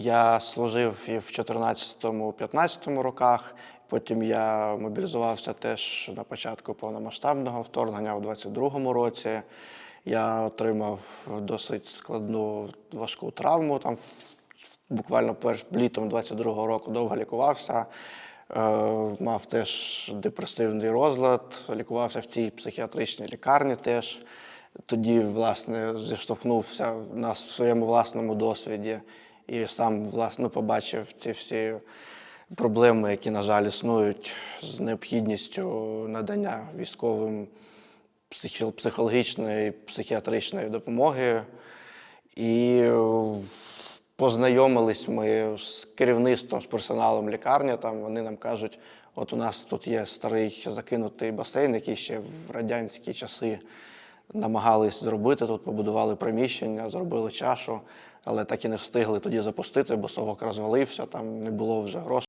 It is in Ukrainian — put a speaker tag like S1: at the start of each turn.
S1: Я служив і в 14-15 роках. Потім я мобілізувався теж на початку повномасштабного вторгнення у 22-му році. Я отримав досить складну важку травму. Там буквально перш літом 22-го року довго лікувався. Е, мав теж депресивний розлад, лікувався в цій психіатричній лікарні теж. Тоді, власне, зіштовхнувся на своєму власному досвіді і сам власне побачив ці всі проблеми, які, на жаль, існують з необхідністю надання військовим психологічної, психіатричної допомоги. І е, познайомились ми з керівництвом, з персоналом лікарні. Там вони нам кажуть, от у нас тут є старий закинутий басейн, який ще в радянські часи намагались зробити. Тут побудували приміщення, зробили чашу, але так і не встигли тоді запустити, бо совок розвалився, там не було вже грошей.